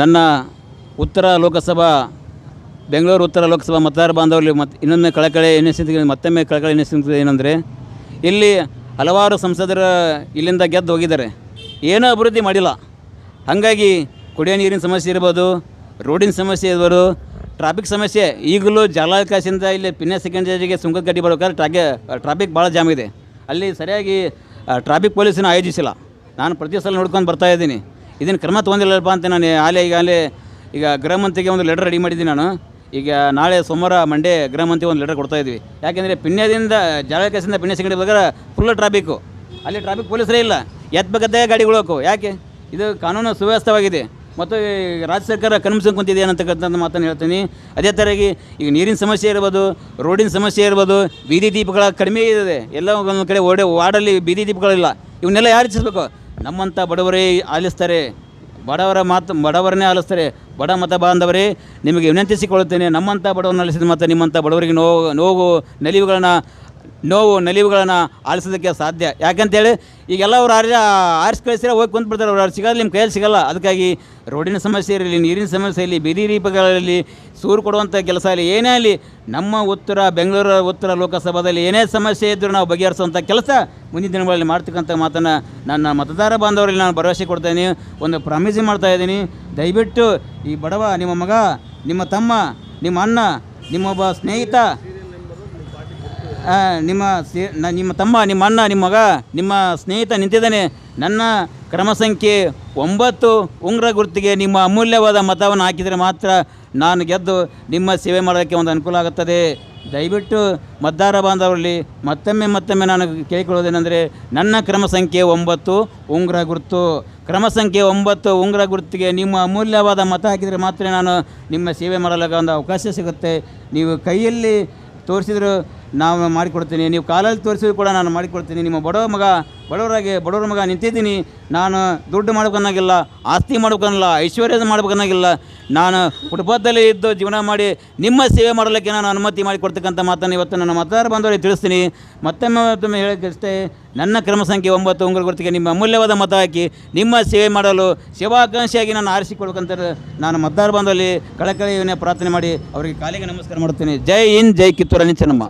ನನ್ನ ಉತ್ತರ ಲೋಕಸಭಾ, ಬೆಂಗಳೂರು ಉತ್ತರ ಲೋಕಸಭಾ ಮತದಾರ ಬಾಂಧವರಲ್ಲಿ ಮತ್ತೆ ಇನ್ನೊಂದು ಕಳಕಳಿ ಎನಿಸಿದ ಮತ್ತೊಮ್ಮೆ ಕಳಕಳಿ ಎನಿಸಿದ ಏನಂದರೆ, ಇಲ್ಲಿ ಹಲವಾರು ಸಂಸದರು ಇಲ್ಲಿಂದ ಗೆದ್ದು ಹೋಗಿದ್ದಾರೆ. ಏನೂ ಅಭಿವೃದ್ಧಿ ಮಾಡಿಲ್ಲ. ಹಾಗಾಗಿ ಕುಡಿಯೋ ನೀರಿನ ಸಮಸ್ಯೆ ಇರ್ಬೋದು, ರೋಡಿನ ಸಮಸ್ಯೆ ಇರ್ಬೋದು ಟ್ರಾಫಿಕ್ ಸಮಸ್ಯೆ, ಈಗಲೂ ಜಲಾವಕಾಶದಿಂದ ಇಲ್ಲಿ ಪಿನ್ನೆ ಸೆಕೆಂಡರಿಗೆ ಸುಂಕ ಗಡ್ಡಿ ಬರ್ಬೇಕಾದ್ರೆ ಟ್ರಾಗೆ ಟ್ರಾಫಿಕ್ ಭಾಳ ಜಾಮ್ ಇದೆ ಅಲ್ಲಿ ಸರಿಯಾಗಿ ಟ್ರಾಫಿಕ್ ಪೊಲೀಸನ್ನು ಆಯೋಜಿಸಿಲ್ಲ. ನಾನು ಪ್ರತಿ ಸಲ ನೋಡ್ಕೊಂಡು ಬರ್ತಾ ಇದ್ದೀನಿ. ಇದನ್ನು ಕ್ರಮ ತೊಗೊಂಡಿಲ್ಲಪ್ಪ ಅಂತ ನಾನು ಆಲೆ ಈಗ ಅಲ್ಲೇ ಈಗ ಗೃಹ ಒಂದು ಲೆಟರ್ ರೆಡಿ ಮಾಡಿದ್ದೀನಿ ನಾನು. ಈಗ ನಾಳೆ ಸೋಮವಾರ ಮಂಡೇ ಗೃಹ ಒಂದು ಲೆಟರ್ ಕೊಡ್ತಾ ಇದ್ವಿ. ಯಾಕೆಂದರೆ ಪಿಣ್ಯದಿಂದ ಜಲಾವಕಾಶದಿಂದ ಪಿಣ್ಯ ಸಿಗಡಿ ಬೇಕಾದ್ರೆ ಫುಲ್ ಟ್ರಾಫಿಕ್ಕು ಅಲ್ಲಿ ಟ್ರಾಫಿಕ್ ಪೊಲೀಸರೇ ಇಲ್ಲ. ಎತ್ಬೇಕದ್ದೇ ಗಾಡಿಗಳು ಯಾಕೆ? ಇದು ಕಾನೂನು ಸುವ್ಯವಸ್ಥವಾಗಿದೆ. ಮತ್ತು ರಾಜ್ಯ ಸರ್ಕಾರ ಕನ್ಮಿಸ್ಕೊಂಡು ಕುಂತಿದೆ ಅನ್ನತಕ್ಕಂಥ ಮಾತನ್ನು ಹೇಳ್ತೀನಿ. ಅದೇ ಥರವಾಗಿ ಈಗ ನೀರಿನ ಸಮಸ್ಯೆ ಇರ್ಬೋದು, ರೋಡಿನ ಸಮಸ್ಯೆ ಇರ್ಬೋದು, ಬೀದಿ ದೀಪಗಳ ಕಡಿಮೆ ಇದೆ. ಎಲ್ಲ ಒಂದು ಕಡೆ ಓಡೆ ವಾರ್ಡಲ್ಲಿ ಬೀದಿ ದೀಪಗಳಿಲ್ಲ. ಇವನ್ನೆಲ್ಲ ಯಾರು ಹೆಚ್ಚಿಸ್ಬೇಕು? ನಮ್ಮಂಥ ಬಡವರೇ ಆಲಿಸ್ತಾರೆ, ಬಡವರ ಮಾತು, ಬಡವರನ್ನೇ ಆಲಿಸ್ತಾರೆ, ಬಡ ಮತ ಬಾಂಧವರೇ, ನಿಮಗೆ ವಿನಂತಿಸಿಕೊಳ್ಳುತ್ತೇನೆ ನಮ್ಮಂಥ ಬಡವರನ್ನ ಆಲಿಸಿದ ಮತ್ತು ನಿಮ್ಮಂಥ ಬಡವರಿಗೆ ನೋವು ನೋವು, ನಲಿವುಗಳನ್ನ ನೋವು ನಲಿವುಗಳನ್ನು ಆಲಿಸೋದಕ್ಕೆ ಸಾಧ್ಯ. ಯಾಕಂತೇಳಿ ಈಗೆಲ್ಲ ಅವ್ರು ಆರಿ ಆರಿಸಿ ಕಳಿಸಿರ ಹೋಗಿ ಕುಂತ್ಬಿಡ್ತಾರೆ ಅವ್ರು ಸಿಗೋದು ನಿಮ್ಮ ಕೈಯಲ್ಲಿ ಸಿಗಲ್ಲ. ಅದಕ್ಕಾಗಿ ರೋಡಿನ ಸಮಸ್ಯೆ ಇರಲಿ, ನೀರಿನ ಸಮಸ್ಯೆ ಇರಲಿ, ಬೀದಿ ದೀಪಗಳಲ್ಲಿ ಸೂರು ಕೊಡುವಂಥ ಕೆಲಸ ಇರಲಿ. ಏನೇ ಆಗಲಿ ನಮ್ಮ ಉತ್ತರ, ಬೆಂಗಳೂರು ಉತ್ತರ ಲೋಕಸಭಾದಲ್ಲಿ ಏನೇ ಸಮಸ್ಯೆ ಇದ್ದರೂ ನಾವು ಬಗೆಹರಿಸುವಂಥ ಕೆಲಸ ಮುಂದಿನ ದಿನಗಳಲ್ಲಿ ಮಾಡ್ತಕ್ಕಂಥ ಮಾತನ್ನು ನನ್ನ ಮತದಾರ ಬಾಂಧವರಲ್ಲಿ ನಾನು ಭರವಸೆ ಕೊಡ್ತೇನೆ ಒಂದು ಪ್ರಾಮಿಸಿ ಮಾಡ್ತಾ ಇದ್ದೀನಿ. ದಯವಿಟ್ಟು ಈ ಬಡವ ನಿಮ್ಮ ಮಗ, ನಿಮ್ಮ ತಮ್ಮ, ನಿಮ್ಮ ಅಣ್ಣ ನಿಮ್ಮೊಬ್ಬ ಸ್ನೇಹಿತ ನಿಮ್ಮ ನಿಮ್ಮ ತಮ್ಮ, ನಿಮ್ಮ ಅಣ್ಣ, ನಿಮ್ಮ ಮಗ, ನಿಮ್ಮ ಸ್ನೇಹಿತ ನಿಂತಿದ್ದಾನೆ. ನನ್ನ ಕ್ರಮ ಸಂಖ್ಯೆ ಒಂಬತ್ತು. ಉಂಗ್ರ ಗುರುತಿಗೆ ನಿಮ್ಮ ಅಮೂಲ್ಯವಾದ ಮತವನ್ನು ಹಾಕಿದರೆ ಮಾತ್ರ ನಾನು ಗೆದ್ದು ನಿಮ್ಮ ಸೇವೆ ಮಾಡೋದಕ್ಕೆ ಒಂದು ಅನುಕೂಲ ಆಗುತ್ತದೆ. ದಯವಿಟ್ಟು ಮತದಾರ ಬಾಂಧವರಲ್ಲಿ ಮತ್ತೊಮ್ಮೆ ಮತ್ತೊಮ್ಮೆ ನಾನು ಕೇಳಿಕೊಳ್ಳೋದೇನೆಂದರೆ ನನ್ನ ಕ್ರಮ ಸಂಖ್ಯೆ ಒಂಬತ್ತು, ಉಂಗ್ರ ಗುರುತು. ಕ್ರಮ ಸಂಖ್ಯೆ ಒಂಬತ್ತು, ಉಂಗ್ರ ಗುರುತಿಗೆ ನಿಮ್ಮ ಅಮೂಲ್ಯವಾದ ಮತ ಹಾಕಿದರೆ ಮಾತ್ರ ನಾನು ನಿಮ್ಮ ಸೇವೆ ಮಾಡಲು ಒಂದು ಅವಕಾಶ ಸಿಗುತ್ತೆ. ನೀವು ಕೈಯಲ್ಲಿ ತೋರಿಸಿದ್ರು ನಾವು ಮಾಡಿಕೊಡ್ತೀನಿ ನೀವು ಕಾಲಲ್ಲಿ ತೋರಿಸಿದ್ರು ಕೂಡ ನಾನು ಮಾಡಿಕೊಡ್ತೀನಿ ನಿಮ್ಮ ಬಡವ ಮಗ ಬಡವರಾಗಿ, ಬಡವರ ಮಗ ನಿಂತಿದ್ದೀನಿ. ನಾನು ದುಡ್ಡು ಮಾಡ್ಬೇಕನ್ನಾಗಿಲ್ಲ, ಆಸ್ತಿ ಮಾಡ್ಬೇಕನ್ನಲ್ಲ ಐಶ್ವರ್ಯದ ಮಾಡ್ಬೇಕನ್ನಾಗಿಲ್ಲ. ನಾನು ಕುಟುಂಬದಲ್ಲಿ ಇದ್ದು ಜೀವನ ಮಾಡಿ ನಿಮ್ಮ ಸೇವೆ ಮಾಡಲಿಕ್ಕೆ ನಾನು ಅನುಮತಿ ಮಾಡಿಕೊಡ್ತಕ್ಕಂಥ ಮಾತನ್ನು ಇವತ್ತು ನನ್ನ ಮತದಾರ ಬಂದವರಿಗೆ ತಿಳಿಸ್ತೀನಿ. ಮತ್ತೊಮ್ಮೆ ಮತ್ತೊಮ್ಮೆ ಅಷ್ಟೇ ನನ್ನ ಕ್ರಮ ಸಂಖ್ಯೆ ಒಂಬತ್ತು, ಉಂಗುರ ಗುರುತಿಗೆ ನಿಮ್ಮ ಅಮೂಲ್ಯವಾದ ಮತ ಹಾಕಿ ನಿಮ್ಮ ಸೇವೆ ಮಾಡಲು ಸೇವಾಕಾಂಕ್ಷಿಯಾಗಿ ನಾನು ಆರಿಸಿಕೊಳ್ಬೇಕಂತ ನಾನು ಮತದಾರ ಬಂದಲ್ಲಿ ಕಳಕಳಿಯನ್ನೇ ಪ್ರಾರ್ಥನೆ ಮಾಡಿ ಅವರಿಗೆ ಕಾಲಿಗೆ ನಮಸ್ಕಾರ ಮಾಡುತ್ತೇನೆ. ಜೈ ಹಿಂದ್, ಜೈ ಕಿತ್ತೂರ ನಿಂಚನಮ್ಮ